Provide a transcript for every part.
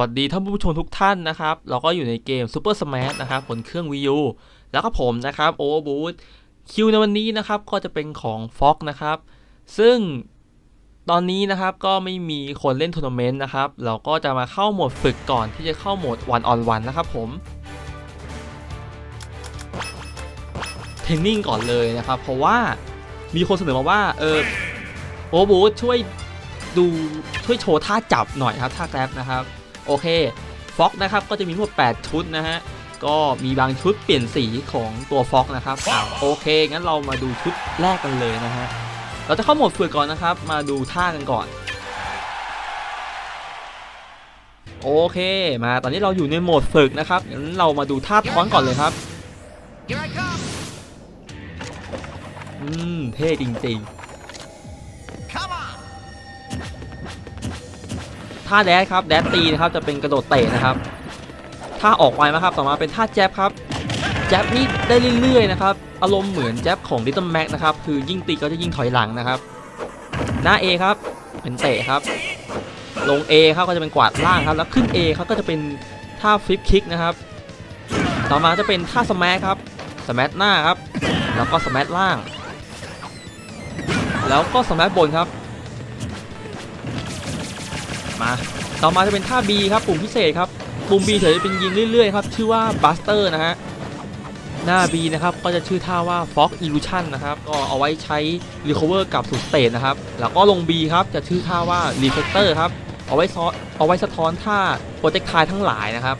วัสดีท่านผู้ชมทุกท่านนะครับ เราก็อยู่ในเกม Super Smash นะครับบนเครื่อง Wii U แล้วก็ผมนะครับ Overboot คิวในวันนี้นะครับก็จะเป็นของ Fox นะครับ ซึ่งตอนนี้นะครับก็ไม่มีคนเล่นทัวร์นาเมนต์นะครับ เราก็จะมาเข้าโหมดฝึกก่อนที่จะเข้าโหมด One on One นะครับผมเทรนนิ่งก่อนเลยนะครับ เพราะว่ามีคนเสนอมาว่าเออโอบูช่วยดูช่วยโชว์ท่าจับหน่อยครับท่าแกร็บนะครับ โอเคฟ็อกนะครับก็จะมีทั้งหมด 8 ชุดนะฮะ ก็มีบางชุดเปลี่ยนสีของตัวฟ็อกนะครับอ่าโอเค งั้นเรามาดูชุดแรกกันเลยนะฮะ เราจะเข้าโหมดฝึกก่อนนะครับ มาดูท่ากันก่อน โอเค มาตอนนี้เราอยู่ในโหมดฝึกนะครับ งั้นเรามาดูท่าท้อนก่อนเลยครับ อืม เท่จริงๆ ท่าแดดครับแดดตีนะครับจะเป็นกระโดดเตะนะครับท่าออกไวมากครับต่อมาเป็นท่าแจ๊บครับแจ๊บนี่ได้เรื่อยๆนะครับอารมณ์เหมือนแจ๊บของ Little Mac นะครับคือยิ่งตีก็จะยิ่งถอยหลังนะครับ หน้า A ครับเป็นเตะครับ ลง A ครับก็จะเป็นกวาดล่างครับแล้วขึ้น A ครับก็จะเป็นท่าฟลิปคิกนะครับต่อมาจะเป็นท่าสมัครับสมัหน้าครับ แล้วก็สมัล่าง แล้วก็สมับนครับ มา ต่อมาจะเป็นท่า B ครับปุ่มพิเศษครับปุ่ม B เฉยจะเป็นยิงเรื่อยๆครับชื่อว่า Buster นะฮะหน้า B นะครับก็จะชื่อท่าว่า Fox Illusion นะครับก็เอาไว้ใช้ Recover กับสู่สเตทนะครับแล้วก็ลง B ครับจะชื่อท่าว่า Reflector ครับเอาไว้ซ้อนเอาไว้สะท้อนท่า Projectile ทั้งหลายนะครับ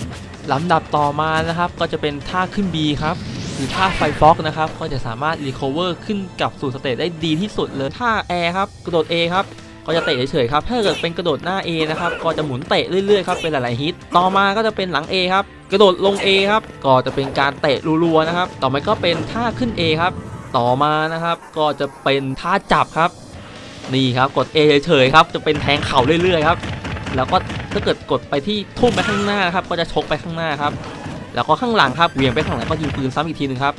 ลำดับต่อมานะครับก็จะเป็นท่าขึ้น B ครับหรือท่าไฟฟ็อกนะครับก็จะสามารถ Recover ขึ้นกับสู่สเตทได้ดีที่สุดเลยท่า Air ครับกระโดด A ครับ ก็จะเตะเฉยๆครับ ถ้าเกิดเป็นกระโดดหน้า A นะครับ ก็จะหมุนเตะเรื่อยๆครับ เป็นหลายๆฮิต ต่อมาก็จะเป็นหลัง A ครับ กระโดดลง A ครับ ก็จะเป็นการเตะรัวๆนะครับ ต่อมาก็เป็นท่าขึ้น A ครับ ต่อมานะครับ ก็จะเป็นท่าจับครับ นี่ครับ กด A เฉยๆครับ จะเป็นแทงเข่าเรื่อยๆครับ แล้วก็ถ้าเกิดกดไปที่ทุ่มไปข้างหน้าครับ ก็จะชกไปข้างหน้าครับ แล้วก็ข้างหลังครับ เหวี่ยงไปข้างหลังก็ยิงปืนซ้ำอีกทีหนึ่งครับ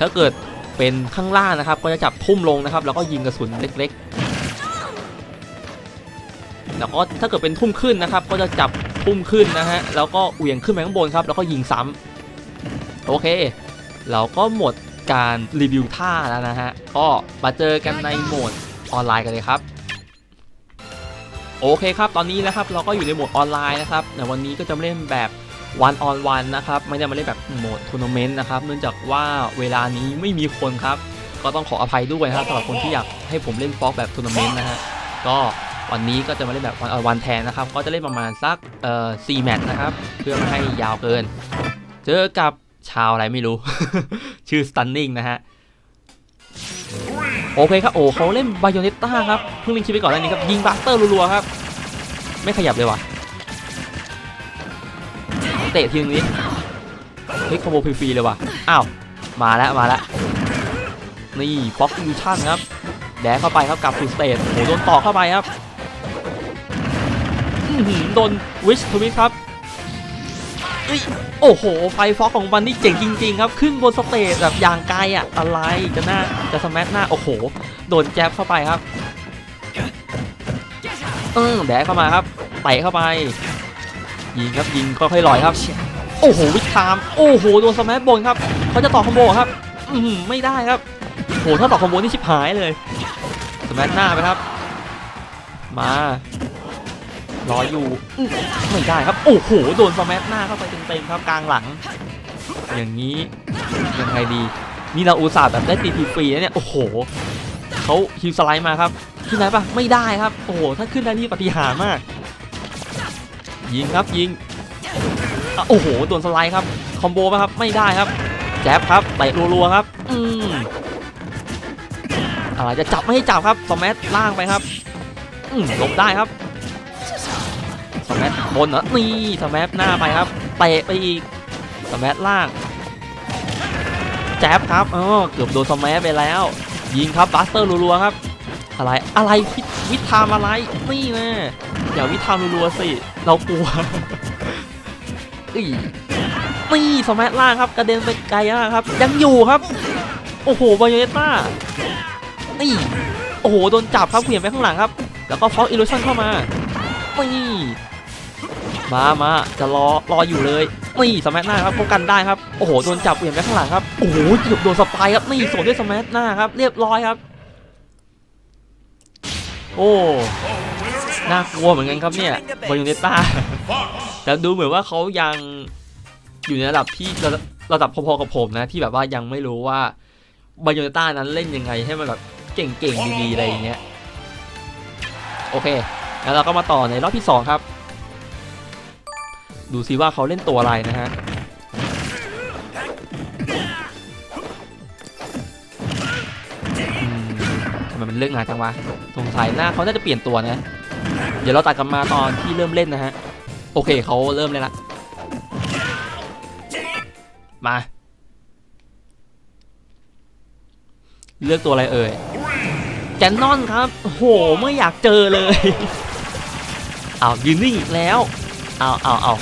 ถ้าเกิด เป็นข้างล่างนะครับ ก็จะจับทุ่มลงนะครับ แล้วก็ยิงกระสุนเล็ก ๆ แล้วก็ถ้าเกิดเป็นทุ่มขึ้นนะครับ ก็จะจับทุ่มขึ้นนะฮะ แล้วก็เหวี่ยงขึ้นไปข้างบนครับ แล้วก็ยิงซ้ำโอเค เราก็หมดการรีวิวท่าแล้วนะฮะ ก็มาเจอกันในโหมดออนไลน์กันเลยครับโอเคครับ ตอนนี้นะครับเราก็อยู่ในโหมดออนไลน์นะครับในวันนี้ก็จะเล่นแบบ วันออนวันนะครับไม่ได้มาเล่นแบบโหมดทัวร์นาเมนต์นะครับเนื่องจากว่าเวลานี้ไม่มีคนครับ ก็ต้องขออภัยด้วยนะครับสำหรับคนที่อยากให้ผมเล่นฟอกแบบทัวร์นาเมนต์นะฮะก็วันนี้ก็จะมาเล่นแบบวันออนวันแทนนะครับ ก็จะเล่นประมาณสักเอ่อสี่แมตช์นะครับ เพื่อไม่ให้ยาวเกิน เจอกับชาวอะไรไม่รู้ ชื่อ stunning นะฮะโอเคครับโอ้เขาเล่นบ a ย o เนต้าครับ เพิ่งลิงคิดไปก่อนแล้วนี้ครับ ยิงบัสเตอร์รัวๆครับ ไม่ขยับเลยว่ะ เตะทีนึงนี้เฮ้ยคอมโบฟรีๆเลยว่ะอ้าวมาแล้วมาแล้วนี่ฟ็อกอิลูชั่นครับแดกเข้าไปครับกับฟูสเตทโอ้โหโดนต่อเข้าไปครับอื้อหือโดนวิชทวิตครับเอ้ยโอ้โห ไฟฟ็อกของมันนี่เจ๋งจริง ๆ ครับ ขึ้นบนสเตจแบบอย่างไกลอะอะไรจะหน้าจะสมัหน้า โอ้โห โดนแจ๊บเข้าไปครับ เออแดกเข้ามาครับเตะเข้าไป ยิงครับยิงค่อยๆลอยครับ โอ้โหวิทาม โอ้โหโดนสแมับนครับเขาจะต่อคอมโบครับอืมไม่ได้ครับโหถ้าต่อคอมโบนี่ชิบหายเลยสแมัหน้าไปครับ มารออยู่อื้อไม่ได้ครับ โอ้โหโดนสแมัหน้าเข้าไปเต็มๆครับกลางหลัง อย่างนี้ยังไงดีนี่เราอุตส่าห์แบบได้ตีทีฟรีนะเนี่ยโอ้โหเขาฮิวสไลด์มาครับขึ้นได้ปะไม่ได้ครับ โอ้โหถ้าขึ้นได้นี่ปฏิหารย์มาก ยิงครับยิงโอ้โหโดนสไลด์ครับคอมโบป่ะครับไม่ได้ครับแจ๊บครับเตะรัวๆครับอืมอะไรจะจับไม่ให้จับครับสมัล่างไปครับอืมหลบได้ครับสมับนเหรอนี่สมัหน้าไปครับเตะไปอีกสมัล่างแจ๊บครับอ๋อเกือบโดนสมัไปแล้ว ยิงครับบัสเตอร์รัวๆครับอะไรอะไรวิวิทามอะไรนี่นะอย่าวิทามรัวๆสิ เรากลัวอีนี่สมัยล่างครับกระเด็นไปไกลมากครับ ยังอยู่ครับ โอ้โหบอยเนต้านี่โอ้โหโดนจับครับเหวี่ยงไปข้างหลังครับ แล้วก็ฟอกอิลูชันเข้ามานี่มามาจะรอรออยู่เลยนี่สมัหน้าครับป้องกันได้ครับโอ้โหโดนจับเหวี่ยงไปข้างหลังครับโอ้โหเกือบโดนสปายครับนี่สวนด้วยสมัหน้าครับ เรียบร้อยครับ โอ้ น่ากลัวเหมือนกันครับเนี่ยบอยูเนต้าแต่ดูเหมือนว่าเขายังอยู่ในระดับที่ระดับระดับพอๆกับผมนะ ที่แบบว่ายังไม่รู้ว่าบาโยเนต้านั้นเล่นยังไงให้มันแบบเก่งๆดีๆอะไรอย่างเงี้ยโอเคแล้วเราก็มาต่อในรอบที่สองครับ ดูซิว่าเขาเล่นตัวอะไรนะฮะทำไมมันเลือกงานจังวะสงสัยหน้าเขาน่าจะเปลี่ยนตัวนะ เดี๋ยวเราตัดกลับมาตอนที่เริ่มเล่นนะฮะ โอเคเขาเริ่มเลยละ มา เลือกตัวอะไรเอ่ยแกนนอนครับ โห ไม่อยากเจอเลยเอาวยืนนิ่งอีกแล้วเอาเอาเอา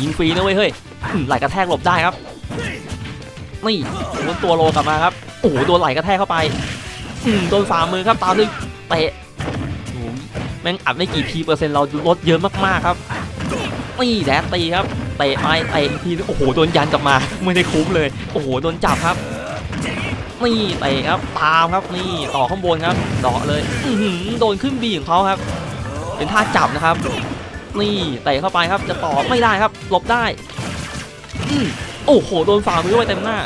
ยิงฟรีนะเว้ยเฮ้ยไหลกระแทกหลบได้ครับ นี่โดนตัวโลกลับมาครับ โอ้โหโดนไหลกระแทกเข้าไปโดนฝ่ามือครับตามด้วยเตะ ม่งอัดไม่กี่ทีเปอร์เซ็นต์เราลดเยอะมากๆครับนี่แดดตีครับเตะไปเตะอีกทีโอ้โหโดนยันกลับมาไม่ได้คุ้มเลย โอ้โหโดนจับครับนี่เตะครับตามครับนี่ต่อข้างบนครับเดาะเลยอืโดนขึ้นบีของเขาครับ เป็นท่าจับนะครับ นี่เตะเข้าไปครับจะต่อไม่ได้ครับหลบได้อโอ้โหโดนฝ่ามือไวเต็มหน้า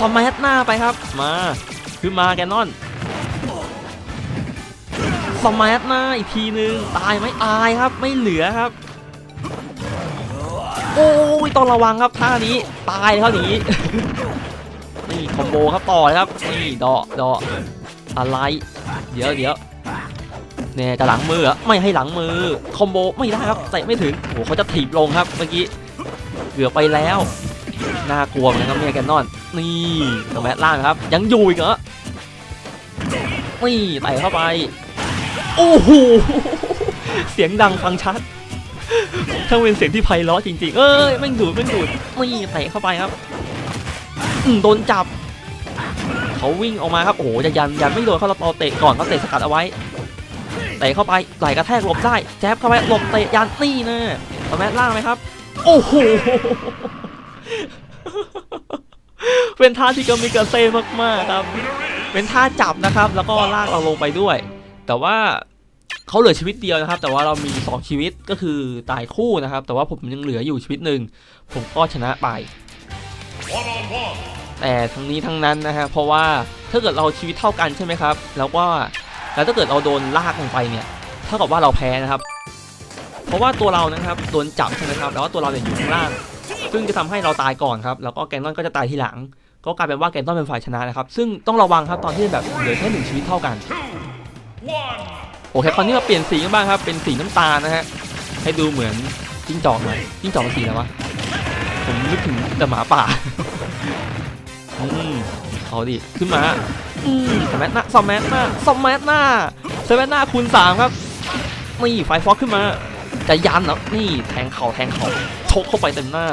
สมัทหน้าไปครับ มาขึ้นมาแกนนอน สมัทหน้าอีกทีนึง ตายไหมตายครับไม่เหลือครับ โอ้ยต้องระวังครับท่านี้ตายเท่านี้นี่คอมโบครับต่อเลยครับนี่เดาะเดาะอะไร เดี๋ยวเดี๋ยวเนี่ยจะหลังมือไม่ให้หลังมือคอมโบไม่ได้ครับเตะไม่ถึงโอ้โหเขาจะถีบลงครับเมื่อกี้เกือบไปแล้วน่ากลัวเหมือนกันครับเนี่ยแกนนอน นี่ตรงแมทล่างครับ ยังอยู่อีกเหรอนี่เตะเข้าไป โอ้โห เสียงดังฟังชัดช่างเป็นเสียงที่ไพเราะจริงๆ เอ้ยแม่งดูดแม่งดูดนี่เตะเข้าไปครับอืโดนจับ เขาวิ่งออกมาครับ โอ้โหจะยันยันไม่โดนเขาเราเตะก่อนเขาเตะสกัดเอาไว้ เตะเข้าไปไหลกระแทกหลบได้แจ๊บเข้าไปหลบเตะยันนี่นะตอแมทล่างไหมครับ โอ้โห เป็นท่าที่กามิกาเซ่มากๆครับ เป็นท่าจับนะครับ แล้วก็ลากเราลงไปด้วย แต่ว่าเขาเหลือชีวิตเดียวนะครับ แต่ว่าเรามี 2 ชีวิตก็คือตายคู่นะครับ แต่ว่าผมยังเหลืออยู่ชีวิตหนึ่งผมก็ชนะไป แต่ทั้งนี้ทั้งนั้นนะฮะเพราะว่าถ้าเกิดเราชีวิตเท่ากันใช่ไหมครับ แล้วก็แล้วถ้าเกิดเราโดนลากลงไปเนี่ยเท่ากับว่าเราแพ้นะครับ เพราะว่าตัวเรานะครับโดนจับใช่ไหมครับ แล้วว่าตัวเราเนี่ยอยู่ข้างล่าง ซึ่งจะทำให้เราตายก่อนครับ แล้วก็แกนนอนก็จะตายทีหลัง ก็กลายเป็นว่าแกนนอนเป็นฝ่ายชนะนะครับ ซึ่งต้องระวังครับตอนที่แบบเหลือแค่หนึ่งชีวิตเท่ากัน โอเคคราวนี้มาเปลี่ยนสีกันบ้างครับ เป็นสีน้ำตาลนะฮะ ให้ดูเหมือนจิ้งจอกหน่อยจิ้งจอกเป็นสีอะไรวะ ผมนึกถึงแต่หมาป่า อืมเอาดิ ขึ้นมา อืมสมัทหน้าสมัทหน้าสมัทหน้าสมัทหน้าคูณสามครับนี่ไฟฟอกขึ้นมา จะยันเหรอนี่แทงเข่าแทงเข่าชกเข้าไปเต็มหน้า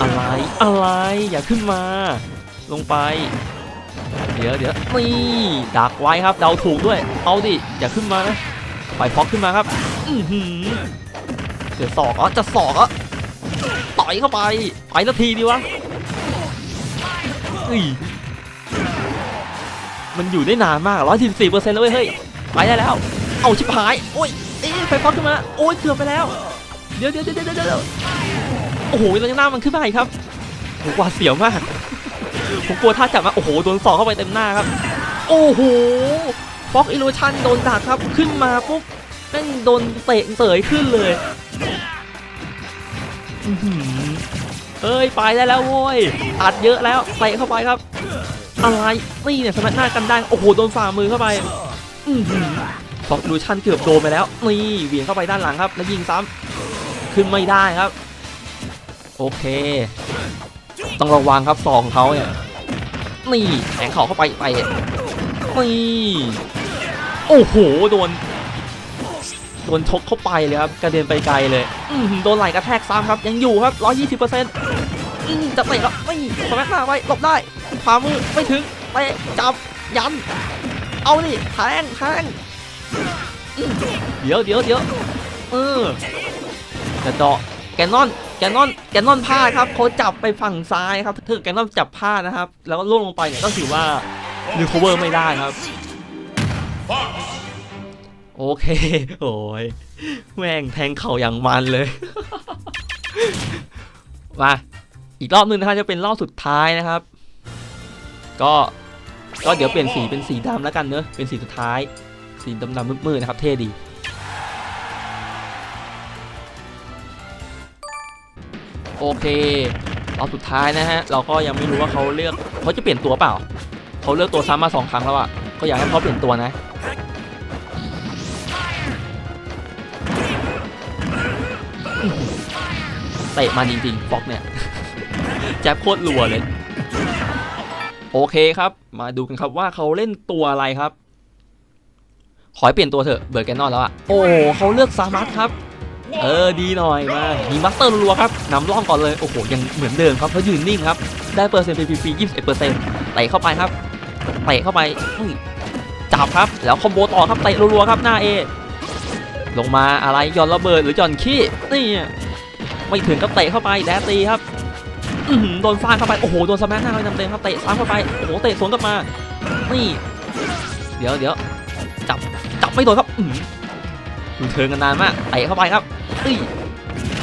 อะไร อะไร อย่าขึ้นมา ลงไป เดี๋ยวเดี๋ยว นี่ดักไว้ครับเดาถูกด้วย เอาดิอย่าขึ้นมานะไฟฟอกขึ้นมาครับ อือหือเดี๋ยวสอกอ๋อจะสอกอะต่อยเข้าไปไปนาทีดีวะอุ้ยมันอยู่ได้นานมากร้อยสิบสี่เปอร์เซ็นต์แล้วเว้ยเฮ้ยไปได้แล้ว เอาชิบหายโอ้ยเอ๊ะไฟฟอกขึ้นมาโอ้ยเกือบไปแล้ว เดี๋ยวเดี๋ยวเดี๋ยวเดี๋ยวเดี๋ยวโอ้โหตรงหน้ามันขึ้นมาอีกครับโหหวาเสียวมาก ผมกลัวถ้าจับมาโอ้โหโดนสอกเข้าไปเต็มหน้าครับ โอ้โหฟ็อกอิลูชันโดนดักครับขึ้นมาปุ๊บแม่งโดนเตะเสยขึ้นเลยอื้อหือเอ้ยไปได้แล้วโว้ยอัดเยอะแล้วเตะเข้าไปครับ อะไรนี่เนี่ยสมัครหน้ากันได้โอ้โหโดนฝ่ามือเข้าไปอือหือฟอกอิลูชันเกือบโดนไปแล้วนี่เหวี่ยงเข้าไปด้านหลังครับ แล้วยิงซ้ำขึ้นไม่ได้ครับ โอเค ต้องระวังครับสองของเขาเนี่ยนี่แทงเข่าเข้าไปไปนี่โอ้โหโดนโดนชกเข้าไปเลยครับกระเด็นไปไกลเลยอืโดนไหลกระแทกซ้ำครับ ยังอยู่ครับ120เปอร์เซ็นต์จะเตะแล้วไม่สมัครหน้าไว้หลบได้ขวามือไม่ถึงเตะจับยัน เอาดิแทงแทงเดี๋ยวเดี๋ยวเดี๋ยวเออแต่เจาะแกนนอน แกนนอนแกนนอนพลาดครับเขาจับไปฝั่งซ้ายครับถ้าแกนนอนจับพลาดนะครับ แล้วก็ล่วงลงไปเนี่ยก็ถือว่ารีคอเวอร์ไม่ได้ครับโอเคโอ้ยแม่งแทงเข่าอย่างมันเลย มาอีกรอบนึงนะครับจะเป็นรอบสุดท้ายนะครับ ก็ก็เดี๋ยวเปลี่ยนสีเป็นสีดำแล้วกันเนอะเป็นสีสุดท้าย สีดำๆมืดๆนะครับ เท่ดี โอเครอบสุดท้ายนะฮะ เราก็ยังไม่รู้ว่าเขาเลือกเขาจะเปลี่ยนตัวเปล่า เขาเลือกตัวซ้ำมาสองครั้งแล้วอะก็อยากให้เขาเปลี่ยนตัวนะเตะมันจริงๆฟ็อกเนี่ยแจ็บโคตรรัวเลย โอเคครับ มาดูกันครับว่าเขาเล่นตัวอะไรครับ ขอให้เปลี่ยนตัวเถอะเบิร์แกนนอนแล้วอะโอ้เขาเลือกซามัสครับ เออดีหน่อยมามีมัสเตอร์รัวๆครับนำร่องก่อนเลยโอ้โหยังเหมือนเดิมครับเขายืนนิ่งครับได้เปอร์เซ็นต์ PPP 21เปอร์เซ็นต์เตะเข้าไปครับเตะเข้าไปจับครับแล้วคอมโบต่อครับเตะรัวๆครับหน้าเอลงมาอะไรย่อนระเบิดหรือย่อนขี้นี่ไม่ถึงก็เตะเข้าไปแดตีครับโดนฟาดเข้าไปโอ้โหโดนสแมัหน้าไปเต็มๆครับเตะซ้ำเข้าไปโอ้โหเตะสวนกลับมานี่ เดี๋ยวเดี๋ยวจับจับไม่โดนครับ เทิงกันนานมากเตะเข้าไปครับนี่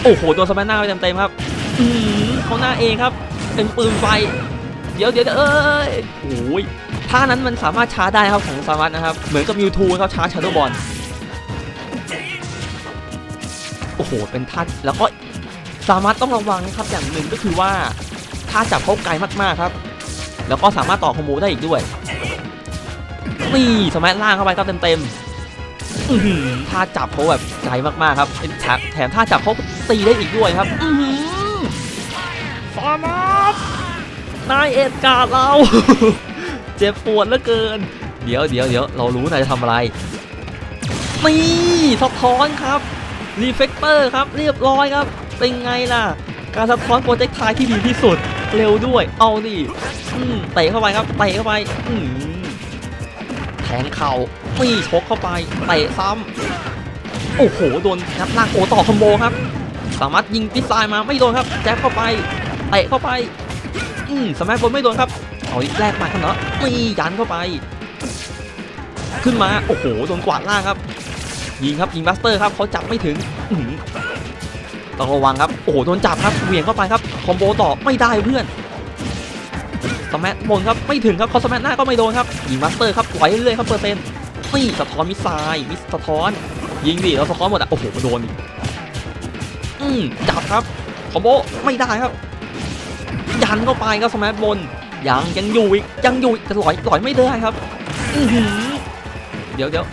โอ้โหโดนสแมัหน้าไปเต็มๆครับอื้อหือเขาหน้าเองครับ เป็นปืนไฟ เดี๋ยวเดี๋ยวเอ้ยโอ้ยท่านั้นมันสามารถชาร์จได้ครับของสามัสนะครับ เหมือนกับมิวทูครับชาร์จชาร์โดบอลโอ้โห เป็นท่าแล้วก็สามารถต้องระวังนะครับอย่างหนึ่งก็คือว่าถ้าจับเขาไกลมากๆครับ แล้วก็สามารถต่อคอมโบได้อีกด้วยนี่สมัยล่างเข้าไปครับเต็มๆ อื้อหือถ้าจับเขาแบบไกลมากๆครับเป็นแถมแถมถ้าจับเขาตีได้อีกด้วยครับอื้อหือสามารถนายเอ็ดการ์ดเรา เจ็บปวดเหลือเกิน เดี๋ยวเดี๋ยวเดี๋ยวเรารู้นายจะทำอะไรนี่สะท้อนครับรีเฟกเตอร์ครับเรียบร้อยครับ เป็นไงล่ะ การสะท้อนโปรเจกต์ทายที่ดีที่สุด เร็วด้วย เอาดิอืมเตะเข้าไปครับเตะเข้าไป อืม แทงเข่านี่ชกเข้าไปเตะซ้ำโอ้โหโดนงัดล่างโอต่อคอมโบครับ สามารถยิงปิดซ้ายมาไม่โดนครับแจ็คเข้าไปเตะเข้าไป อืมสมัยบนไม่โดนครับเอาอีกแรกมาครับเนาะนี่ยันเข้าไป ขึ้นมาโอ้โหโดนกวาดล่างครับ ยิงครับยิงบัสเตอร์ครับเขาจับไม่ถึงต้องระวังครับโอ้โหโดนจับครับเหวี่ยงเข้าไปครับคอมโบต่อไม่ได้เพื่อน สมับนครับไม่ถึงครับเขาสมัหน้าก็ไม่โดนครับยิงบัสเตอร์ครับไหวเรื่อยครับเปอร์เซ็นต์นี่สะท้อนมิสไซล์มิสสะท้อน ยิงดิเราสะท้อนหมดอะโอ้โหโดนอีกอืมจับครับคอมโบไม่ได้ครับ ยันเข้าไปครับสมับนยังยังอยู่อีกยังอยู่อีกแต่ลอยลอยไม่ได้ครับอือหือเดี๋ยวเดี๋ยว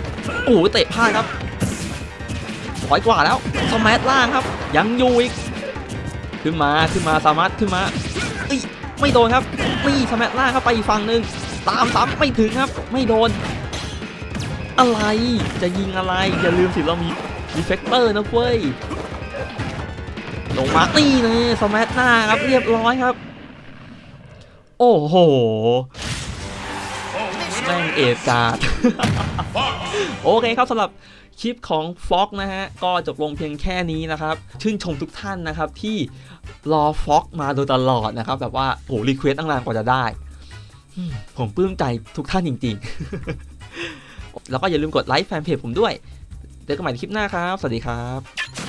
โอ้เตะพลาดครับร้อยกว่าแล้วสมัทล่างครับ ยังอยู่อีก ขึ้นมาขึ้นมาสามารถขึ้นมา ไม่โดนครับนี่สมัทล่างครับไปอีกฝั่งหนึ่งตามซ้ำไม่ถึงครับ ไม่โดน อะไรจะยิงอะไร อย่าลืมสิเรามีรีเฟกเตอร์นะเว้ยลงมานี่เลยสมัทหน้าครับเรียบร้อยครับ โอ้โหแม่งเอฟการ์ดโอเคครับสำหรับ คลิปของฟ็อกนะฮะก็จบลงเพียงแค่นี้นะครับชื่นชมทุกท่านนะครับที่รอฟ็อกมาโดยตลอดนะครับแบบว่าโหรีเควสตั้งนานกว่าจะได้ ผมปลื้มใจทุกท่านจริง ๆ แล้วก็อย่าลืมกดไลค์แฟนเพจผมด้วยเจอกันใหม่ในคลิปหน้าครับ สวัสดีครับ